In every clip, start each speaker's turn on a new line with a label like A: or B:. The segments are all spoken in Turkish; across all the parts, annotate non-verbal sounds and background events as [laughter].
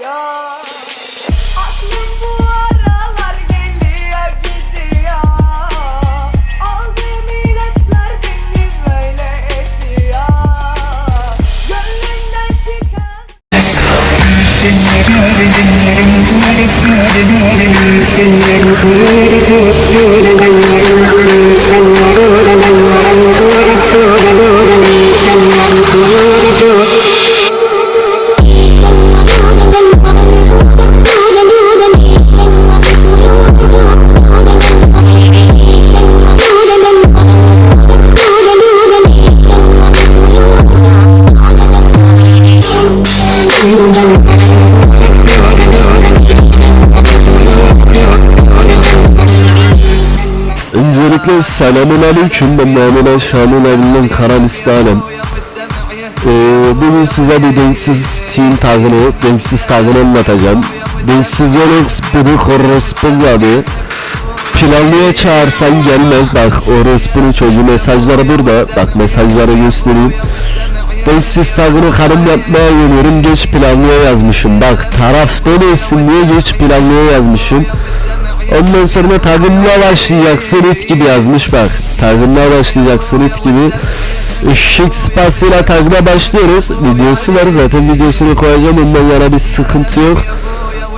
A: ya. Aklım bu aralar geliyor gidiyor. Aldığım ilaçlar beni böyle ediyor. Gönlünden çıkan [laughs]
B: Öncelikle selamun aleyküm. Ben Muamele Şamil Erbil'in Karalistan'ım ee, Bugün size bir denksiz team tagını, denksiz tagını anlatacağım. Denksiz Yonox Bıdık Orospu'nun Planlıya çağırsan gelmez. Bak Orospu'nun çocuğu mesajları burada. Bak mesajları göstereyim Denksiz tagını karım yapmaya geliyorum geç planlıya yazmışım Bak taraf demesin diye geç planlıya yazmışım Ondan sonra tadımla başlayacaksın it gibi yazmış bak. Tadımla başlayacaksın it gibi. Işık spasıyla tagına başlıyoruz. Videosu var zaten videosunu koyacağım ondan yana bir sıkıntı yok.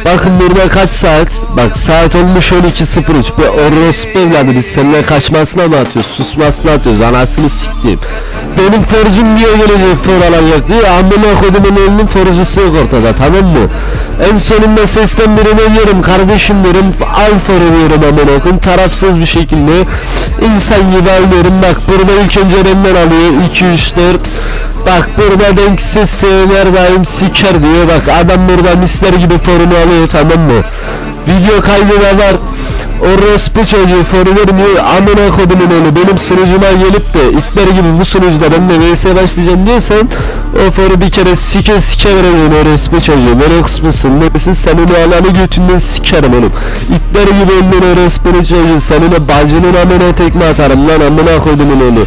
B: Bakın burada kaç saat? Bak saat olmuş 12.03. Bir orospu evladı biz seninle kaçmasına mı atıyoruz? Susmasına atıyoruz. Anasını siktim. Benim forcum niye gelecek for alacak diye amına kodumun oğlunun forcusu yok ortada tamam mı? En sonunda sesten birine diyorum kardeşim diyorum al foru diyorum amına koyayım tarafsız bir şekilde insan gibi alıyorum bak burada ilk önce benden alıyor 2 3 4 Bak burada denksiz her daim siker diyor bak adam burada misler gibi forunu alıyor tamam mı? Video kaydı da var. Orospu çocuğu foru vermiyor amına kodumun oğlu benim sunucuma gelip de itler gibi bu sunucuda ben de vs başlayacağım diyorsan o foru bir kere sike sike verelim orospu çocuğu. Ben orospusun nesin senin o alanı götünden sikerim oğlum. İtler gibi önden orospunu çocuğu senin o bacının amına tekme atarım lan amına kodumun oğlu